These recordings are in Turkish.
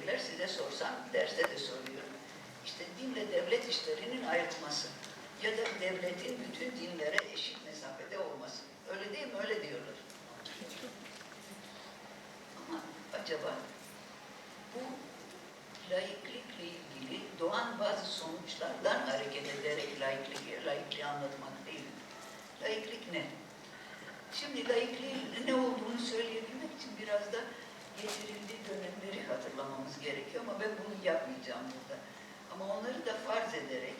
dediler? Size sorsam derste de soruyorum. İşte dinle devlet işlerinin ayrılması ya da devletin bütün dinlere eşit mesafede olması. Öyle değil mi? Öyle diyorlar. Ama acaba bu laiklikle ilgili doğan bazı sonuçlardan hareket ederek laiklik, laikliği anlatmak değil. Laiklik ne? Şimdi laikliğin ne olduğunu söyleyebilmek için biraz da getirildiği dönemleri hatırlamamız gerekiyor ama ben bunu yapmayacağım burada. Ama onları da farz ederek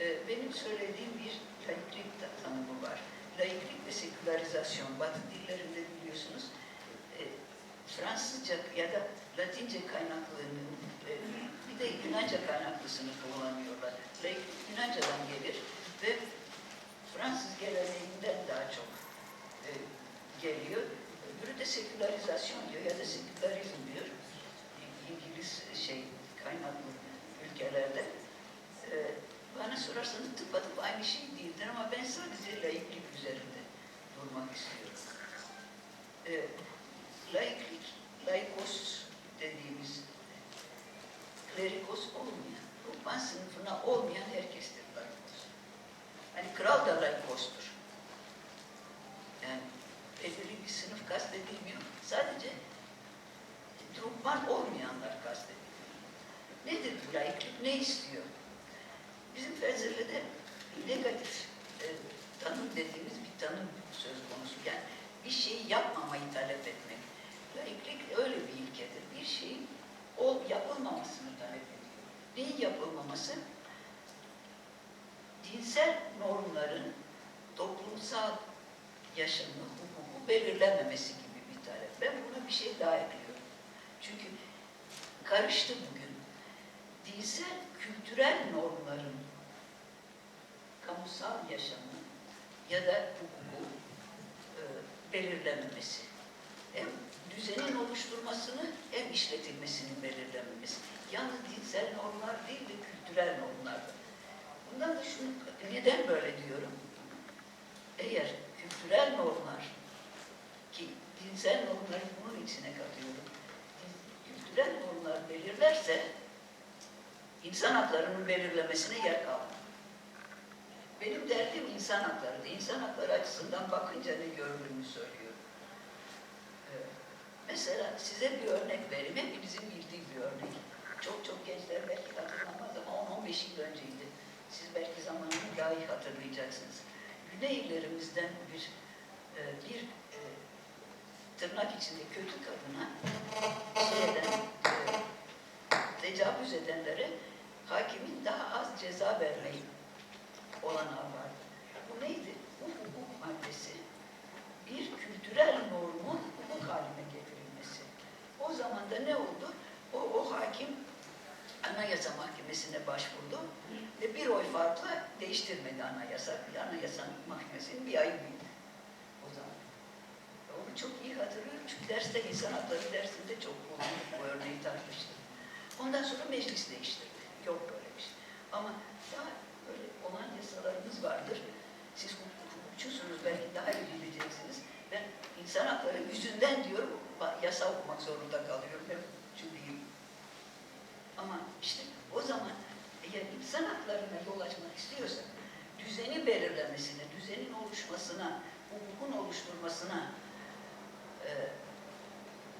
e, benim söylediğim bir laiklik tanımı var. Laiklik ve sekülerizasyon, Batı dillerinde biliyorsunuz e, Fransızca ya da Latince kaynaklığını e, bir de Yunanca kaynaklısını kullanıyorlar. Laiklik Yunanca'dan gelir ve Fransız geleneğinden daha çok e, geliyor. Öbürü de sekülerizasyon diyor ya da sekülerizm diyor. İngiliz şey kaynaklı ülkelerde. E, bana sorarsanız tıpatıp aynı şey değildir ama ben sadece laiklik üzerinde durmak istiyorum. E, laiklik, laikos dediğimiz klerikos olmayan, ruhban sınıfına olmayan herkestir laikos. Hani kral da laikostur. Yani belirli bir sınıf kastedilmiyor. Sadece ruhban olmayanlar kastediliyor. Nedir bu laiklik? Ne istiyor? Bizim felsefede negatif e, tanım dediğimiz bir tanım söz konusu. Yani bir şeyi yapmamayı talep etmek. Laiklik öyle bir ilkedir. Bir şeyin o yapılmamasını talep ediyor. Neyin yapılmaması? Dinsel normların toplumsal yaşamı, hukuku belirlenmemesi gibi bir talep. Ben buna bir şey daha ekliyorum. Çünkü karıştı bugün. Dinsel, kültürel normların kamusal yaşamı ya da hukuku e, belirlememesi. Hem düzenin oluşturmasını hem işletilmesinin belirlememesi. Yalnız dinsel normlar değil de kültürel normlar. Bundan da şunu, neden böyle diyorum? Eğer kültürel normlar ki dinsel normları bunun içine katıyorum. Kültürel normlar belirlerse insan haklarının belirlemesine yer kalmaz. Benim derdim insan hakları. İnsan hakları açısından bakınca ne gördüğümü söylüyorum. Ee, mesela size bir örnek vereyim. Hepinizin bildiği bir örnek. Çok çok gençler belki hatırlamaz ama 10-15 yıl önceydi. Siz belki zamanını daha iyi hatırlayacaksınız. Güney illerimizden bir e, bir e, tırnak içinde kötü kadına şey eden, e, tecavüz edenlere hakimin daha az ceza vermeyi olanağı vardı. Bu neydi? Bu hukuk maddesi bir kültürel normun hukuk haline getirilmesi. O zaman da ne oldu? O, o hakim Anayasa Mahkemesi'ne başvurdu ve bir oy farkla değiştirmedi anayasa. Anayasa Mahkemesi'nin bir ayı büyüdü o zaman. Onu çok iyi hatırlıyorum çünkü derste insan hakları dersinde çok bu örneği tartıştık. Ondan sonra meclis değiştirdi. Yok böyle bir şey. Ama daha böyle olan yasalarımız vardır. Siz hukukçusunuz belki daha iyi bileceksiniz. Ben insan hakları yüzünden diyorum yasa okumak zorunda kalıyorum. Hukukçu değilim. Ama işte o zaman eğer insan haklarına yol açmak istiyorsak düzeni belirlemesine, düzenin oluşmasına, hukukun oluşturmasına, e,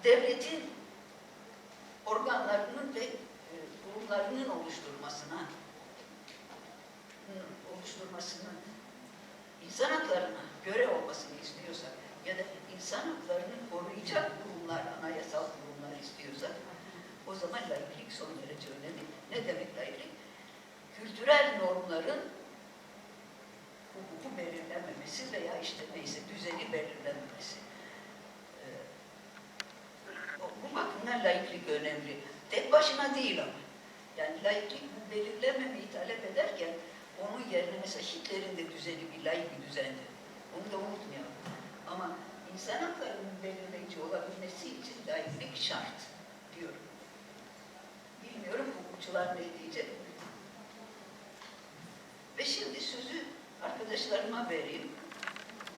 devletin organlarının ve kurumlarının oluşturmasına, oluşturmasının insan haklarına göre olmasını istiyorsak ya da insan haklarını koruyacak kurumlar, anayasal kurumlar istiyorsak o zaman laiklik son derece önemli. Ne demek laiklik? Kültürel normların hukuku belirlenmemesi veya işte neyse düzeni belirlenmemesi. Ee, bu bakımdan laiklik önemli. Tek başına değil ama. Yani laiklik bu belirlememeyi talep ederken onun yerine mesela Hitler'in de düzeni bir laik bir düzendi. Onu da unutmayalım. Ama insan haklarının belirleyici olabilmesi için laiklik şart diyorum. Bilmiyorum hukukçular ne diyecek. Ve şimdi sözü arkadaşlarıma vereyim.